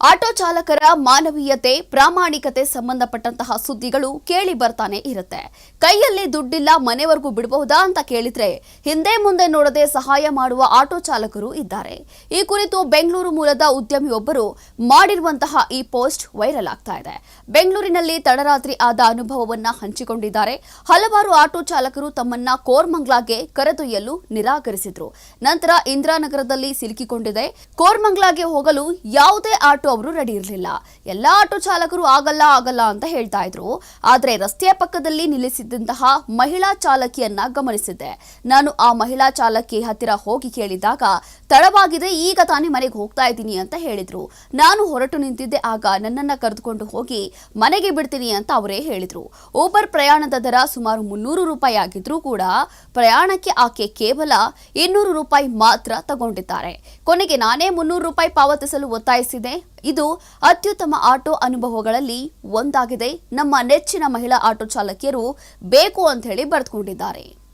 Auto ಚಾಲಕರ ಮಾನವೀಯತೆ, ಪ್ರಾಮಾಣಿಕತೆ ಸಂಬಂಧಪಟ್ಟಂತಹ ಸುದ್ದಿಗಳು ಕೇಳಿ ಬರ್ತಾನೆ ಇರುತ್ತೆ. ಕೈಯಲ್ಲಿ ದುಡ್ಡಿಲ್ಲ, ಮನೆವರೆಗೂ ಬಿಡಬಹುದಾ ಅಂತ ಕೇಳಿದ್ರೆ ಹಿಂದೆ ಮುಂದೆ ನೋಡದೆ ಸಹಾಯ ಮಾಡುವ ಆಟೋ ಚಾಲಕರು ಇದ್ದಾರೆ. ಈ ಕುರಿತು ಬೆಂಗಳೂರು ಮೂಲದ ಉದ್ಯಮಿಯೊಬ್ಬರು ಮಾಡಿರುವಂತಹ ಈ ಪೋಸ್ಟ್ ವೈರಲ್ ಆಗ್ತಾ ಇದೆ. ಬೆಂಗಳೂರಿನಲ್ಲಿ ತಡರಾತ್ರಿ ಆದ ಅನುಭವವನ್ನ ಹಂಚಿಕೊಂಡಿದ್ದಾರೆ. ಹಲವಾರು ಆಟೋ ಚಾಲಕರು ತಮ್ಮನ್ನ ಕೋರ್ಮಂಗ್ಲಾಗೆ ಕರೆದೊಯ್ಯಲು ನಿರಾಕರಿಸಿದ್ರು. ನಂತರ ಇಂದಿರಾನಗರದಲ್ಲಿ ಸಿಲುಕಿಕೊಂಡಿದೆ. ಕೋರ್ಮಂಗ್ಲಾಗೆ ಹೋಗಲು ಯಾವುದೇ ಆಟೋ ಅವರು ರೆಡಿ ಇರಲಿಲ್ಲ. ಎಲ್ಲ ಆಟೋ ಚಾಲಕರು ಆಗಲ್ಲ ಆಗಲ್ಲ ಅಂತ ಹೇಳ್ತಾ ಇದ್ರು. ಆದ್ರೆ ರಸ್ತೆಯ ಪಕ್ಕದಲ್ಲಿ ನಿಲ್ಲಿಸಿದ್ದಂತಹ ಮಹಿಳಾ ಚಾಲಕಿಯನ್ನ ಗಮನಿಸಿದ್ದೆ. ನಾನು ಆ ಮಹಿಳಾ ಚಾಲಕಿ ಹತ್ತಿರ ಹೋಗಿ ಕೇಳಿದಾಗ, ತಡವಾಗಿದೆ, ಈಗ ತಾನೇ ಮನೆಗೆ ಹೋಗ್ತಾ ಇದ್ದೀನಿ ಅಂತ ಹೇಳಿದ್ರು. ನಾನು ಹೊರಟು ನಿಂತಿದ್ದೆ, ಆಗ ನನ್ನನ್ನ ಕರೆದುಕೊಂಡು ಹೋಗಿ, ಮನೆಗೆ ಬಿಡ್ತೀನಿ ಅಂತ ಅವರೇ ಹೇಳಿದ್ರು. ಊಬರ್ ಪ್ರಯಾಣದ ದರ ಸುಮಾರು ಮುನ್ನೂರು ರೂಪಾಯಿ ಆಗಿದ್ರೂ ಕೂಡ, ಪ್ರಯಾಣಕ್ಕೆ ಆಕೆ ಕೇವಲ ಇನ್ನೂರು ರೂಪಾಯಿ ಮಾತ್ರ ತಗೊಂಡಿದ್ದಾರೆ. ಕೊನೆಗೆ ನಾನೇ ಮುನ್ನೂರು ರೂಪಾಯಿ ಪಾವತಿಸಲು ಒತ್ತಾಯಿಸಿದೆ. ಇದು ಅತ್ಯುತ್ತಮ ಆಟೋ ಅನುಭವಗಳಲ್ಲಿ ಒಂದಾಗಿದೆ. ನಮ್ಮ ನೆಚ್ಚಿನ ಮಹಿಳಾ ಆಟೋ ಚಾಲಕಿಯರು ಬೇಕು ಅಂತ ಹೇಳಿ ಬರೆದುಕೊಂಡಿದ್ದಾರೆ.